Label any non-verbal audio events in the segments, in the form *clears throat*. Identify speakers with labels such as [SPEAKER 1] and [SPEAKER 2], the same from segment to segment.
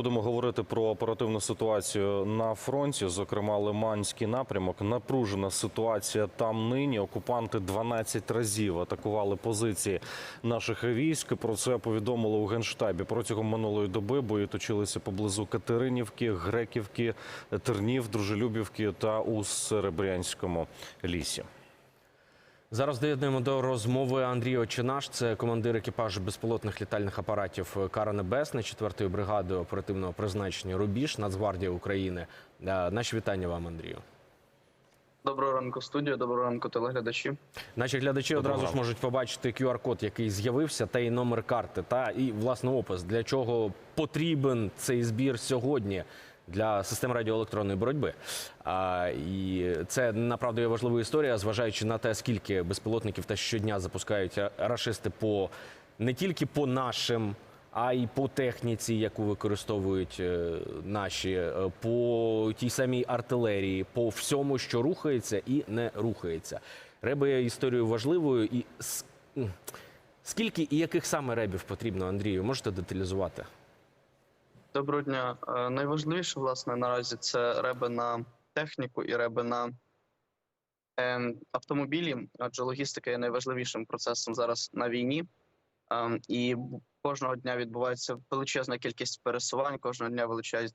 [SPEAKER 1] будемо говорити про оперативну ситуацію на фронті, зокрема Лиманський напрямок. Напружена ситуація там нині. Окупанти 12 разів атакували позиції наших військ. Про це повідомили у генштабі. Протягом минулої доби бої точилися поблизу Катеринівки, Греківки, Тернів, Дружелюбівки та у Серебрянському лісі.
[SPEAKER 2] Зараз доєднуємо до розмови Андрій Очинаш, це командир екіпажу безпілотних літальних апаратів Кара Небесна, 4-ї бригади оперативного призначення Рубіж, Нацгвардія України. Е, Наші вітання вам, Андрію.
[SPEAKER 3] Доброго ранку, студія, доброго ранку, телеглядачі.
[SPEAKER 2] Наші глядачі
[SPEAKER 1] Доброго
[SPEAKER 2] одразу ж можуть побачити QR-код, який з'явився, та й номер карти, та і власне опис, для чого потрібен цей збір сьогодні для систем радіоелектронної боротьби. А, і це направду є важлива історія, зважаючи на те, скільки безпілотників та щодня запускають рашисти по не тільки по нашим. А й по техніці, яку використовують е, наші, е, по тій самій артилерії, по всьому, що рухається і не рухається. Реби є історією важливою. І скільки і яких саме ребів потрібно, Андрію? Можете деталізувати?
[SPEAKER 3] Доброго дня. Е, Найважливіше, власне, наразі це реби на техніку і реби на е, автомобілі, адже логістика є найважливішим процесом зараз на війні. Е, І кожного дня відбувається величезна кількість пересувань, кожного дня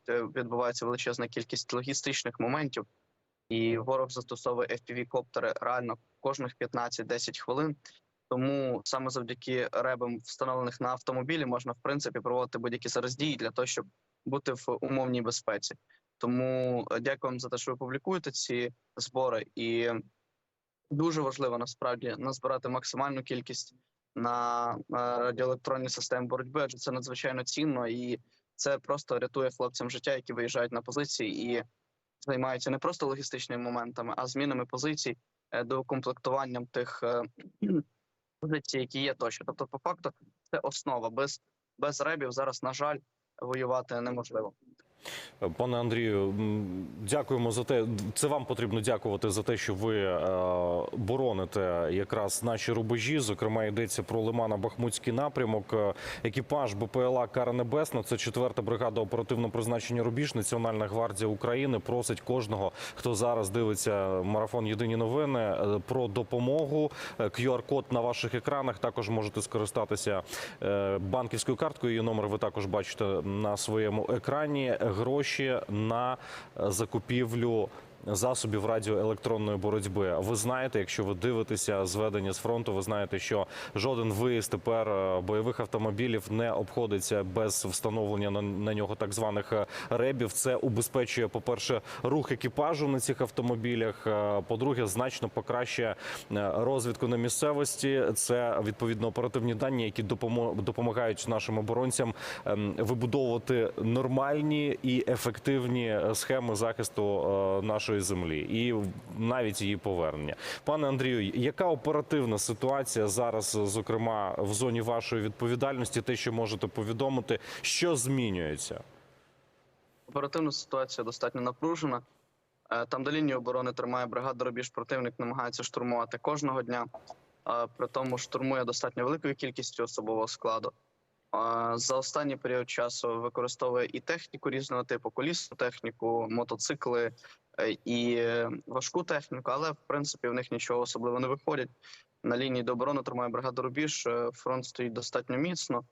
[SPEAKER 3] відбувається величезна кількість логістичних моментів. І ворог застосовує FPV-коптери реально кожних 15-10 хвилин. Тому саме завдяки ребам, встановлених на автомобілі, можна в принципі проводити будь-які зараз дії для того, щоб бути в умовній безпеці. Тому е, дякую вам за те, що ви публікуєте ці збори, і дуже важливо насправді назбирати максимальну кількість на е, радіоелектронні системи боротьби, адже це надзвичайно цінно і це просто рятує хлопцям життя, які виїжджають на позиції і займаються не просто логістичними моментами, а змінами позицій, е, доукомплектуванням тих позицій, які є тощо. Тобто, по факту, це основа. Без, без ребів зараз, на жаль, воювати неможливо.
[SPEAKER 1] Пане Андрію, дякуємо за те. Це вам потрібно дякувати за те, що ви е, бороните якраз наші рубежі. Зокрема, йдеться про Лимана-Бахмутський напрямок. Е, Екіпаж БПЛА Кара Небесна, це 4-та бригада оперативного призначення Рубіж, Національна гвардія України. Просить кожного, хто зараз дивиться марафон Єдині новини е, про допомогу. QR-код на ваших екранах. Також можете скористатися банківською карткою. Її номер ви також бачите на своєму екрані. Гроші на е, закупівлю. Засобів радіоелектронної боротьби. Ви знаєте, якщо ви дивитеся зведення з фронту, ви знаєте, що жоден виїзд тепер е, бойових автомобілів не обходиться без встановлення на, нього так званих е, ребів. Це убезпечує, по-перше, рух екіпажу на цих автомобілях. е, По-друге, значно покращує розвідку на місцевості. Це відповідно оперативні дані, які допомагають нашим оборонцям ем, вибудовувати нормальні і ефективні схеми захисту е, нашої землі і навіть її повернення. Пане Андрію, яка оперативна ситуація зараз, зокрема в зоні вашої відповідальності? Те, що можете повідомити, що змінюється?
[SPEAKER 3] Оперативна ситуація достатньо напружена. Е, Там, де лінію оборони тримає бригада рубіж, противник намагається штурмувати кожного дня. Е, При тому штурмує достатньо великою кількістю особового складу. За останній період часу використовує і техніку різного типу, колісну техніку, мотоцикли е, і важку техніку, але в принципі в них нічого особливо не виходить. На лінії до оборони тримає бригада рубіж. е, Фронт стоїть достатньо міцно.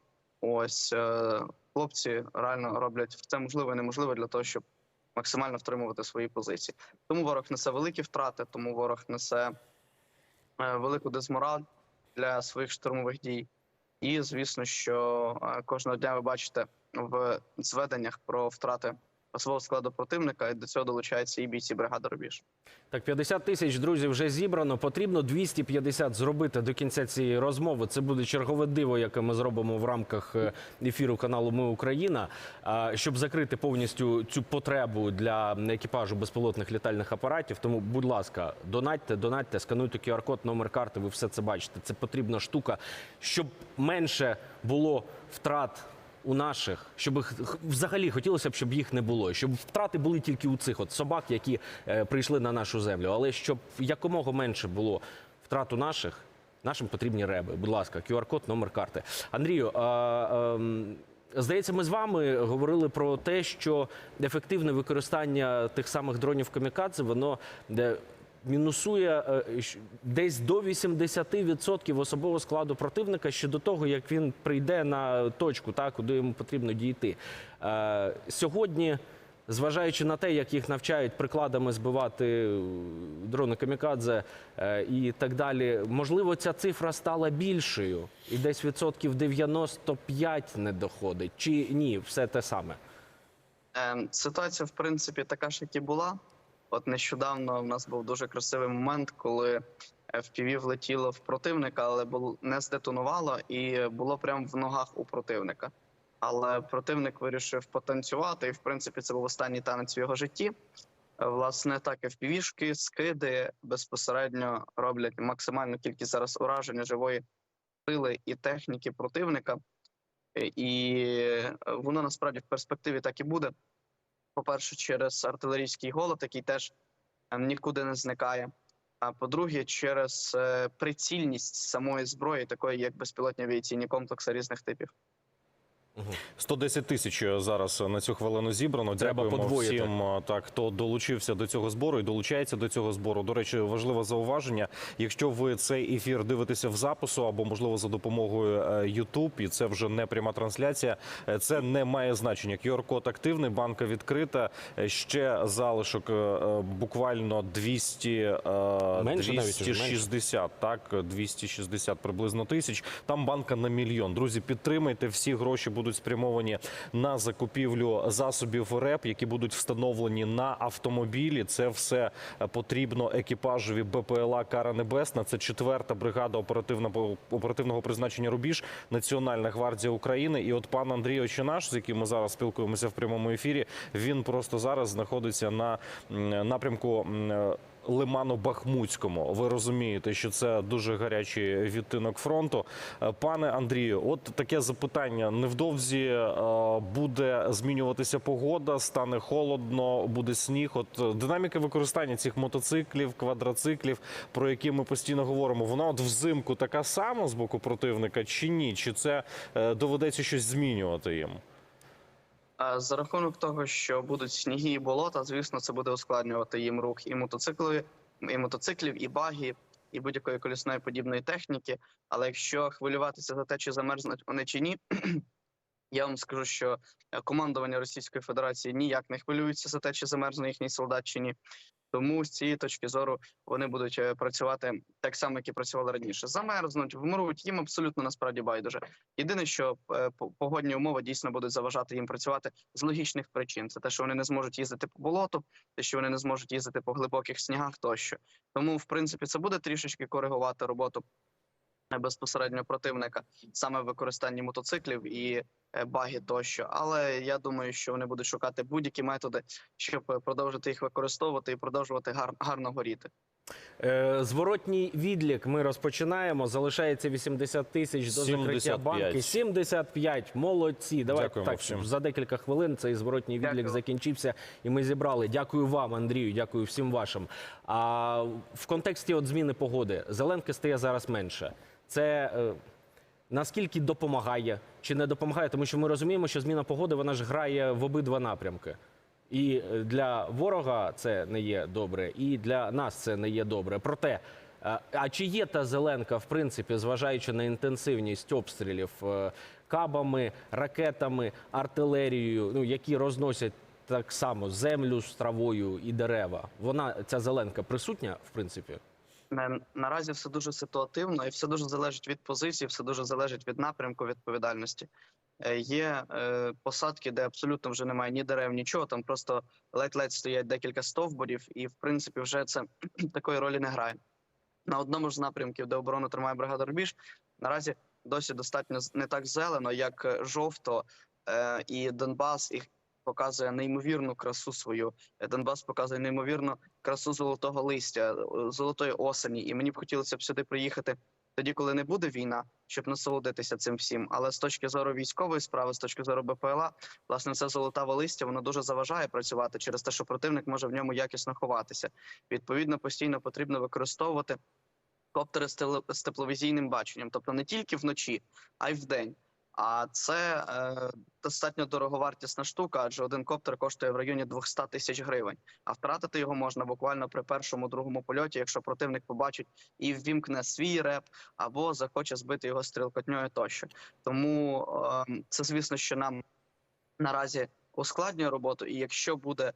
[SPEAKER 3] Ось е, хлопці реально роблять все можливе і неможливе для того, щоб максимально втримувати свої позиції. Тому ворог несе великі втрати, тому ворог несе велику дезмораль для своїх штурмових дій. І звісно, що е, кожного дня ви бачите в зведеннях про втрати особового складу противника, і до цього долучаються і бійці бригади рубіж.
[SPEAKER 2] Так, 50 тисяч друзів вже зібрано. Потрібно 250 зробити до кінця цієї розмови. Це буде чергове диво, яке ми зробимо в рамках е, ефіру каналу Ми Україна, щоб закрити повністю цю потребу для екіпажу безпілотних літальних апаратів. Тому, будь ласка, донатьте, донатьте, скануйте QR-код, номер карти. Ви все це бачите. Це потрібна штука, щоб менше було втрат. У наших, щоб їх- взагалі хотілося б, щоб їх не було, щоб втрати були тільки у цих от собак, які е, прийшли на нашу землю. Але щоб якомога менше було втрат у наших, нашим потрібні реби. Будь ласка, QR-код, номер карти. Андрію, а, ем, Здається, ми з вами говорили про те, що ефективне використання тих самих дронів камікадзе, воно мінусує е, десь до 80% особового складу противника ще до того, як він прийде на точку, та, куди йому потрібно дійти. Е, Сьогодні. Зважаючи на те, як їх навчають прикладами збивати е, дрони камікадзе і так далі, можливо, ця цифра стала більшою, і десь відсотків 95 не доходить. Чи ні, все те саме.
[SPEAKER 3] Ем, Ситуація, в принципі, така ж, як і була. От нещодавно в нас був дуже красивий момент, коли FPV влетіло в противника, але не здетонувало і було прямо в ногах у противника. Але противник вирішив потанцювати, і в принципі це був останній танець в його житті. Власне, так, FPV-шки, скиди безпосередньо роблять максимальну кількість зараз ураження живої сили і техніки противника. І е, воно насправді в перспективі так і буде. По-перше, через артилерійський голод, який теж е, нікуди не зникає. А по-друге, через е, прицільність самої зброї, такої як безпілотні авіаційні комплекси різних типів.
[SPEAKER 1] 110 тисяч зараз на цю хвилину зібрано.
[SPEAKER 2] Треба
[SPEAKER 1] Дякуємо
[SPEAKER 2] подвоїти.
[SPEAKER 1] всім, так хто долучився до цього збору і долучається до цього збору. До речі, важливе зауваження. Якщо ви цей ефір дивитеся в запису або можливо за допомогою е, YouTube, і це вже не пряма трансляція, е, це не має значення. QR-код активний, банка відкрита. Е, Ще залишок е, е, буквально 200, е,
[SPEAKER 2] Менше навіть, уже,
[SPEAKER 1] 260, так 260 приблизно тисяч. Там банка на мільйон. Друзі, підтримайте. Всі гроші будуть спрямовані на закупівлю засобів РЕП, які будуть встановлені на автомобілі. Це все потрібно екіпажеві БПЛА Кара Небесна. Це четверта бригада оперативного оперативного призначення Рубіж, Національна гвардія України. І от пан Андрій Очинаш, з яким ми зараз спілкуємося в прямому ефірі, він просто зараз знаходиться на напрямку. Лиману-Бахмутському. Ви розумієте, що це дуже гарячий відтинок фронту. Е, Пане Андрію, от таке запитання. Невдовзі е, буде змінюватися погода, стане холодно, буде сніг. От е, динаміка використання цих мотоциклів, квадроциклів, про які ми постійно говоримо, вона от взимку така сама з боку противника, чи ні? Чи це доведеться щось змінювати їм?
[SPEAKER 3] За рахунок того, що будуть сніги і болота, звісно, це буде ускладнювати їм рух і мотоциклів, і мотоциклів, і багів, і будь-якої колісної подібної техніки. Але якщо хвилюватися за те, чи замерзнуть вони чи ні, *clears throat* я вам скажу, що е, командування Російської Федерації ніяк не хвилюється за те, чи замерзне їхній солдат чи ні. Тому з цієї точки зору вони будуть е, працювати так само, як і працювали раніше. Замерзнуть, вмруть, їм абсолютно насправді байдуже. Єдине, що е, по- погодні умови дійсно будуть заважати їм працювати з логічних причин. Це те, що вони не зможуть їздити по болоту, те, що вони не зможуть їздити по глибоких снігах тощо. Тому, в принципі, це буде трішечки коригувати роботу безпосередньо противника саме в використанні мотоциклів і е, баги тощо. Але я думаю, що вони будуть шукати будь-які методи, щоб продовжити їх використовувати і продовжувати гар- гарно горіти.
[SPEAKER 2] Е, Зворотній відлік ми розпочинаємо. Залишається 80 тисяч до закриття
[SPEAKER 1] 75.
[SPEAKER 2] банки. 75. Молодці. Давайте
[SPEAKER 1] Дякуємо
[SPEAKER 2] так
[SPEAKER 1] всім.
[SPEAKER 2] за декілька хвилин цей зворотній відлік
[SPEAKER 3] Дякую.
[SPEAKER 2] закінчився, і ми зібрали. Дякую вам, Андрію. Дякую всім вашим. А в контексті от зміни погоди зеленки стає зараз менше. Це е, наскільки допомагає чи не допомагає? Тому що ми розуміємо, що зміна погоди вона ж грає в обидва напрямки. І е, для ворога це не є добре, і для нас це не є добре. Проте, е, а чи є та зеленка, в принципі, зважаючи на інтенсивність обстрілів кабами, ракетами, артилерією, ну які розносять так само землю з травою і дерева? Вона ця зеленка присутня, в принципі.
[SPEAKER 3] На- Наразі все дуже ситуативно і все дуже залежить від позиції, все дуже залежить від напрямку відповідальності. Е, Є е, посадки, де абсолютно вже немає ні дерев, нічого. Там просто ледь-ледь стоять декілька стовбурів, і в принципі вже це *clears throat* такої ролі не грає. На одному з напрямків, де оборону тримає бригада Рубіж, наразі досі достатньо не так зелено, як е, жовто, е, і Донбас їх показує неймовірну красу свою. Е, Донбас показує неймовірну красу золотого листя, е, золотої осені. І мені б хотілося б сюди приїхати тоді, коли не буде війна, щоб насолодитися цим всім. Але з точки зору військової справи, з точки зору БПЛА, власне, це золотаве листя, воно дуже заважає працювати через те, що противник може в ньому якісно ховатися. Відповідно, постійно потрібно використовувати коптери з тепловізійним баченням, тобто не тільки вночі, а й вдень. А це е, достатньо дороговартісна штука, адже один коптер коштує в районі 200 тисяч гривень. А втратити його можна буквально при першому другому польоті, якщо противник побачить і ввімкне свій реп, або захоче збити його стрілкотньою тощо. Тому е, це звісно, що нам наразі ускладнює роботу, і якщо буде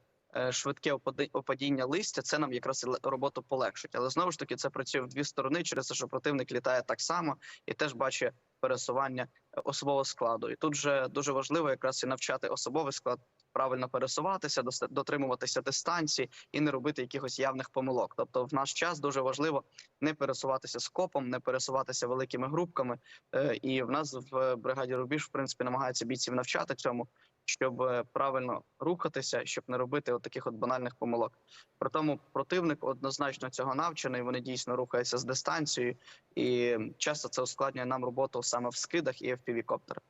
[SPEAKER 3] швидке опади- опадіння листя, це нам якраз роботу полегшить. Але знову ж таки, це працює в дві сторони, через те, що противник літає так само і теж бачить пересування е, особового складу. І тут же дуже важливо якраз і навчати особовий склад правильно пересуватися, дотримуватися дистанції і не робити якихось явних помилок. Тобто, в наш час дуже важливо не пересуватися скопом, не пересуватися великими групками. Е, І в нас в бригаді Рубіж, в принципі, намагаються бійців навчати цьому, щоб е, правильно рухатися, щоб не робити от таких от банальних помилок. При тому противник однозначно цього навчений. Вони дійсно рухаються з дистанцією, і часто це ускладнює нам роботу саме в скидах і fpv коптерах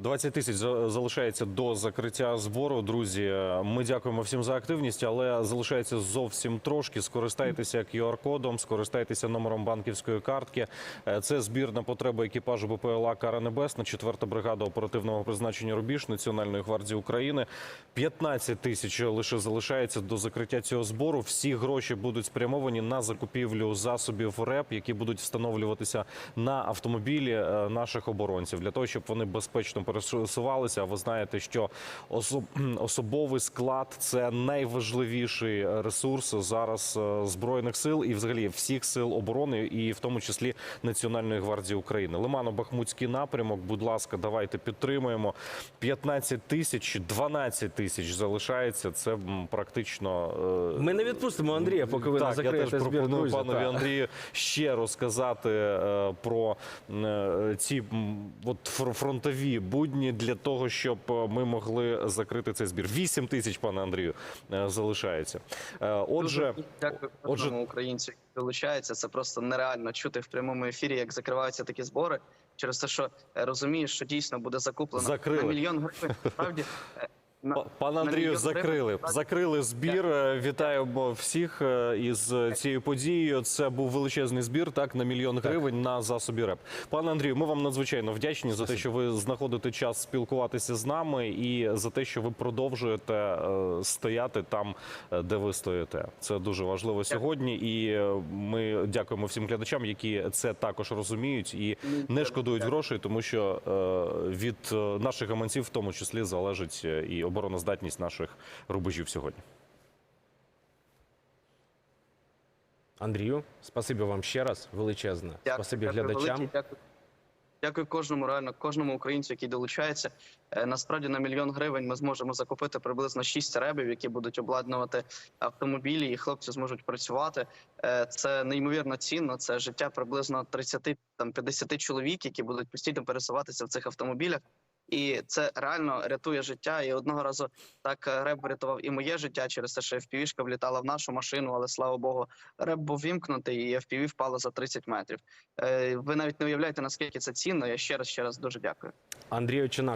[SPEAKER 1] 20 тисяч за- залишається до закриття збору. Друзі, ми дякуємо всім за активність, але залишається зовсім трошки. Скористайтеся QR-кодом, скористайтеся номером банківської картки. Е, Це збір на потреби екіпажу БПЛА Кара Небесна, 4-та бригада оперативного призначення Рубіж Національної гвардії України. 15 тисяч лише залишається до закриття цього збору. Всі гроші будуть спрямовані на закупівлю засобів РЕП, які будуть встановлюватися на автомобілі е, наших оборонців, для того, щоб вони безпечно пересувалися. Ви знаєте, що *clears throat* особовий склад це найважливіший ресурс зараз е, збройних сил і, взагалі, всіх сил оборони, і в тому числі Національної гвардії України. Лимано-Бахмутський напрямок. Будь ласка, давайте підтримуємо. 15 тисяч, 12 тисяч залишається. Це практично. е,
[SPEAKER 2] Ми не відпустимо Андрія, поки ви не
[SPEAKER 1] так, я теж пропоную
[SPEAKER 2] друзі,
[SPEAKER 1] панові
[SPEAKER 2] так.
[SPEAKER 1] Андрію ще розказати е, про ці от фр- фронтові будні для того, щоб е, ми могли закрити цей збір. 8 тисяч, пане Андрію, е, залишається. Е, Отже,
[SPEAKER 3] дякую
[SPEAKER 1] отже-
[SPEAKER 3] українцю, долучається. Це просто нереально чути в прямому ефірі, як закриваються такі збори. Через те, що розумієш, що дійсно буде закуплено
[SPEAKER 1] Закрили.
[SPEAKER 3] на мільйон гривень. Справді *laughs* на-
[SPEAKER 1] Па- Пане
[SPEAKER 3] на
[SPEAKER 1] Андрію, закрили. Закрили збір. Е, Вітаємо всіх е, із цією подією. Це був величезний збір, так на мільйон гривень на засобі РЕП. Пане Андрію, ми вам надзвичайно вдячні за те, що ви знаходите час спілкуватися з нами, і за те, що ви продовжуєте е, стояти там, де ви стоїте. Це дуже важливо сьогодні. І ми дякуємо всім глядачам, які це також розуміють і не шкодують грошей, тому що від наших гаманців в тому числі залежить і обороноздатність наших рубежів сьогодні.
[SPEAKER 2] Андрію, спасибі вам ще раз величезне.
[SPEAKER 3] Дякую,
[SPEAKER 2] спасибі
[SPEAKER 3] дякую
[SPEAKER 2] глядачам.
[SPEAKER 3] Дякую. Дякую кожному, реально кожному українцю, який долучається. Е, Насправді на мільйон гривень ми зможемо закупити приблизно 6 ребів, які будуть обладнувати автомобілі, і хлопці зможуть працювати. Е, Це неймовірно цінно. Це життя приблизно 30 там 50 чоловік, які будуть постійно пересуватися в цих автомобілях. І це реально рятує життя. І одного разу так е, реб врятував і моє життя через те, що FPV-шка влітала в нашу машину, але слава Богу, реб був вімкнутий, і FPV впало за 30 метрів. Е, Ви навіть не уявляєте, наскільки це цінно. Я ще раз ще раз дуже дякую.
[SPEAKER 2] Андрій Очина,